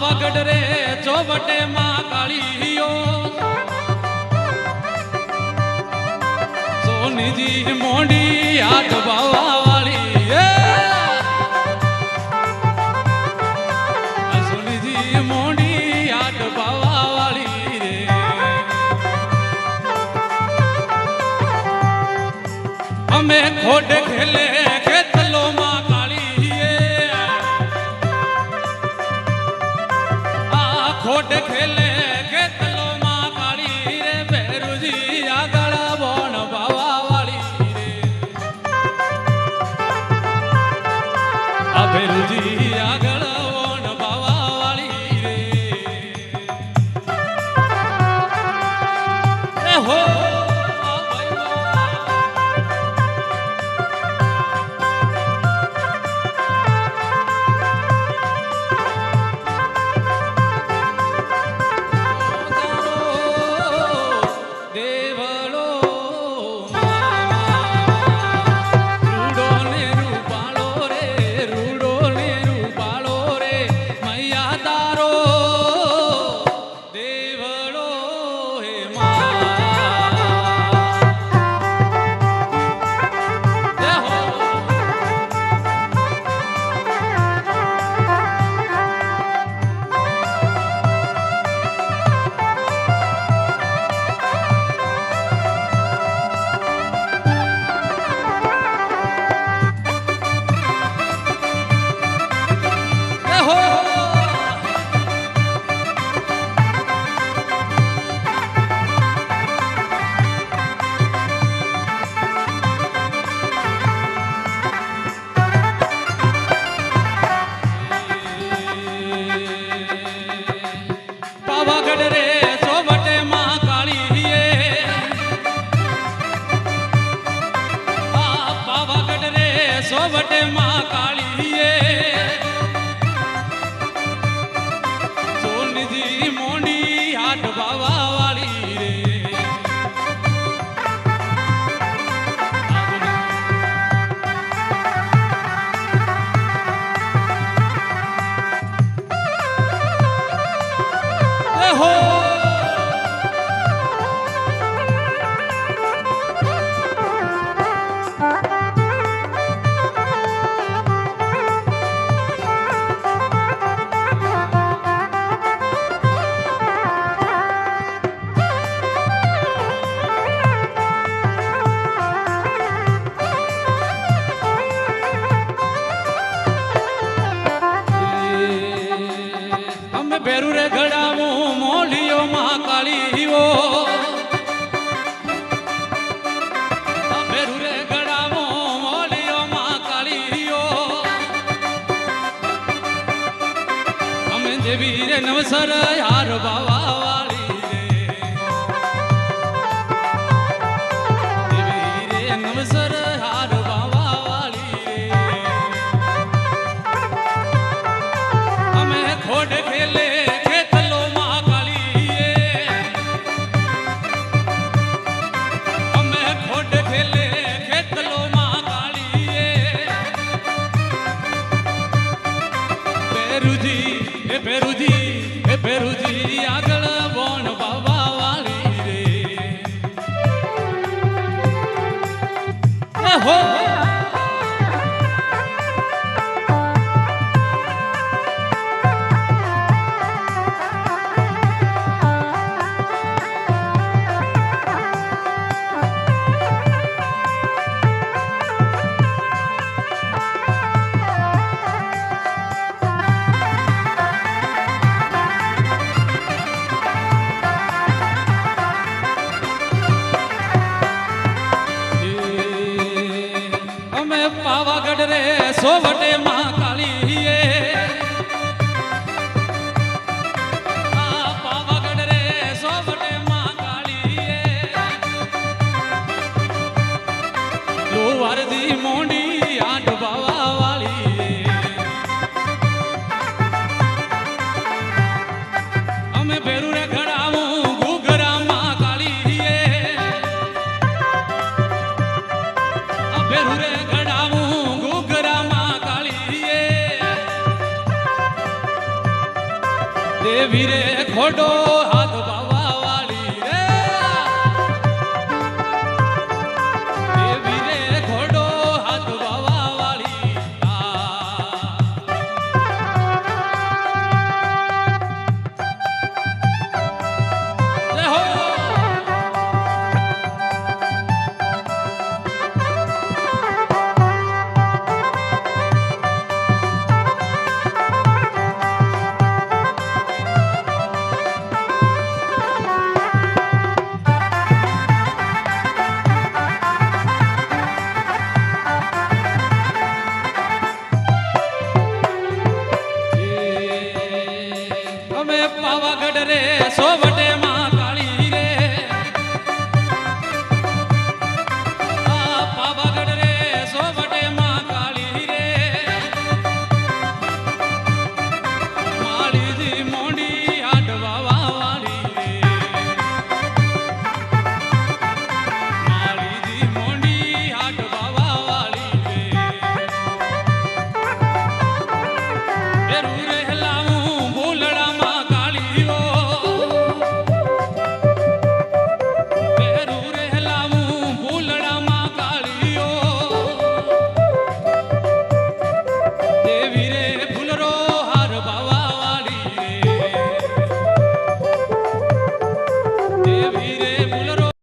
પાવાગઢ રે ચોવટે માં કાળીયો. સોનીજી મોડી હાથ કેસર હાર બાવા વાળી રે. દેવી રે અમે ખોડ ખેલે ખેતલો માં અમે ખોડ ખેલે ખેતલો માં કાળી બેરુજી, એ બેરુજી. பெருஜ અમે પાવાગઢ રે સોવટે માં કાળી પાવાગઢ રે સોવટે માં કાળી લોવારજી મોંડી छोड़ो